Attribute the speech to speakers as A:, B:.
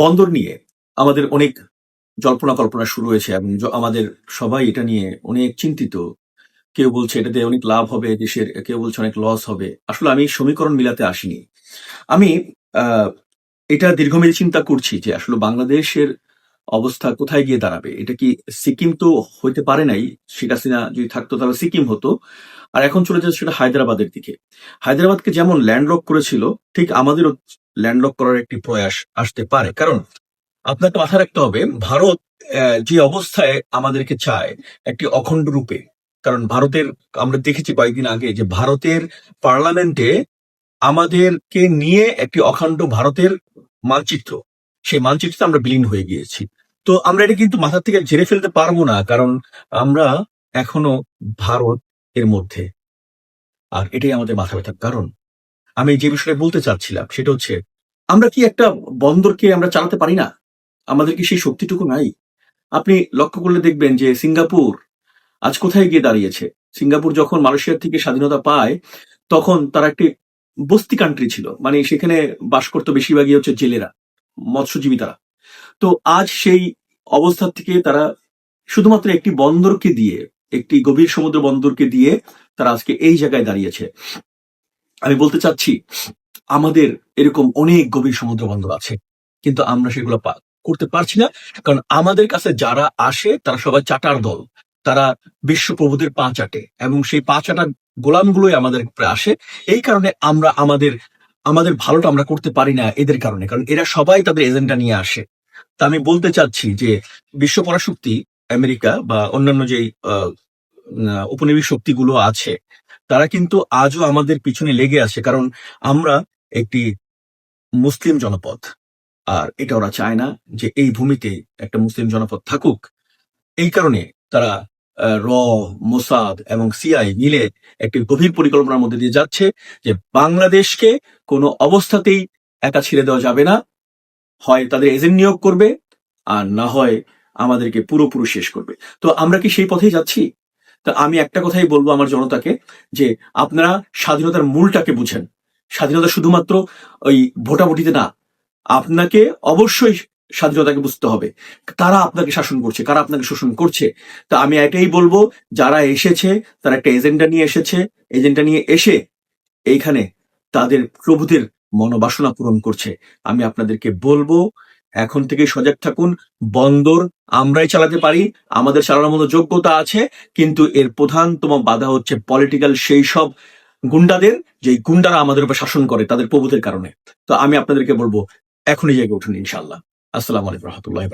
A: বন্দর নিয়ে আমাদের অনেক জল্পনা কল্পনা শুরু হয়েছে এবং আমাদের সবাই এটা নিয়ে অনেক চিন্তিত। কেউ বলছে এটাতে অনেক লাভ হবে, দেশের, কেউ বলছে অনেক লস হবে। আসলে আমি সমীকরণ মিলাতে আসিনি। আমি এটা দীর্ঘমেয়াদী চিন্তা করছি যে আসলে বাংলাদেশের অবস্থা কোথায় গিয়ে দাঁড়াবে? এটা কি সিকিম তো হইতে পারে নাই? শেখ হাসিনা যদি থাকতো তাহলে সিকিম হতো। আর এখন চলে যাচ্ছে সেটা হায়দ্রাবাদের দিকে। হায়দ্রাবাদকে যেমন ল্যান্ডলক করেছিল, ঠিক আমাদেরও ল্যান্ডলক করার একটি প্রয়াস আসতে পারে। কারণ আপনাকে মাথায় রাখতে হবে, ভারত যে অবস্থায় আমাদেরকে চায় একটি অখণ্ড রূপে। কারণ ভারতের, আমরা দেখেছি কয়েকদিন আগে যে ভারতের পার্লামেন্টে আমাদেরকে নিয়ে একটি অখণ্ড ভারতের মানচিত্র। সেই মানচিত্রে আমরা বিলীন হয়ে গিয়েছি। তো আমরা এটা কিন্তু মাথা থেকে ঝেড়ে ফেলতে পারব না, কারণ আমরা এখনও ভারত এর মধ্যে। আর এটাই আমাদের মাথা ব্যথার কারণ। আমি যে বিষয়ে বলতে চাচ্ছিলাম সেটা হচ্ছে, আমরা কি একটা বন্দরকে আমরা চালাতে পারি না? আমাদের কি সেই শক্তিটুকু নাই? আপনি লক্ষ্য করলে দেখবেন যে সিঙ্গাপুর আজ কোথায় গিয়ে দাঁড়িয়েছে? সিঙ্গাপুর যখন মালয়েশিয়ার থেকে স্বাধীনতা পায়, তখন তারা একটি বস্তি কান্ট্রি ছিল। মানে সেখানে বাস করতো বেশিরভাগই হচ্ছে জেলেরা মৎস্যজীবী তারা তো আজ সেই অবস্থা থেকে তারা শুধুমাত্র একটি বন্দরকে দিয়ে, একটি গভীর সমুদ্র বন্দরকে দিয়ে তারা আজকে এই জায়গায় দাঁড়িয়েছে। আমি বলতে চাচ্ছি, আমাদের এরকম অনেক গভীর সমুদ্র বন্দর আছে, কিন্তু আমরা সেগুলো করতে পারছি না। কারণ আমাদের কাছে যারা আসে, তারা সবাই চাটার দল। তারা বিশ্বপ্রভুদের পা চাটে এবং সেই পা চাটা গোলামগুলোই আমাদের আসে। এই কারণে আমরা আমাদের আমাদের ভালোটা আমরা করতে পারি না এদের কারণে। কারণ এরা সবাই তাদের এজেন্ডা নিয়ে আসে। তা আমি বলতে চাচ্ছি যে, বিশ্ব পরাশক্তি আমেরিকা বা অন্যান্য যেই উপনিবেশ শক্তিগুলো আছে তারা কিন্তু আজও আমাদের পিছনে লেগে আছে, কারণ আমরা একটি মুসলিম জনপদ। আর এটা ওরা চায় না যে এই ভূমিতে একটা মুসলিম জনপদ থাকুক। এই কারণে তারা র, মোসাদ এবং সিআই মিলে একটি গভীর পরিকল্পনার মধ্যে দিয়ে যাচ্ছে যে বাংলাদেশকে কোনো অবস্থাতেই একা ছেড়ে দেওয়া যাবে না। হয় তাদের এজেন্ট নিয়োগ করবে, আর না হয় আমাদেরকে পুরোপুরি শেষ করবে। তো আমরা কি সেই পথেই যাচ্ছি? তা আমি একটা কথাই বলব আমার জনতাকে, যে আপনারা স্বাধীনতার মূলটাকে বুঝেন। স্বাধীনতা শুধুমাত্র ওই ভোটাভুটিতে না, আপনাকে অবশ্যই স্বাধীনতাকে বুঝতে হবে। তারা আপনাকে শাসন করছে, কারা আপনাকে শোষণ করছে। তা আমি এটাই বলব, যারা এসেছে, তারা একটা এজেন্ডা নিয়ে এসেছে, এজেন্ডা নিয়ে এসে এইখানে তাদের প্রভুদের মনোবাসনা পূরণ করছে। আমি আপনাদেরকে বলব এখন থেকে সজাগ থাকুন, বন্দর, আমরাই চালাতে পারি, আমাদের চালানোর মতো যোগ্যতা আছে, কিন্তু এর প্রধানতম বাধা হচ্ছে পলিটিক্যাল সেই সব গুন্ডাদের যে গুন্ডারা আমাদের উপর শাসন করে, তাদের প্রভুদের কারণে। তো আমি আপনাদেরকে বলব, এখনই জেগে উঠুন ইনশাল্লাহ আসসালামু আলাইকুম রহমতুল্লাহ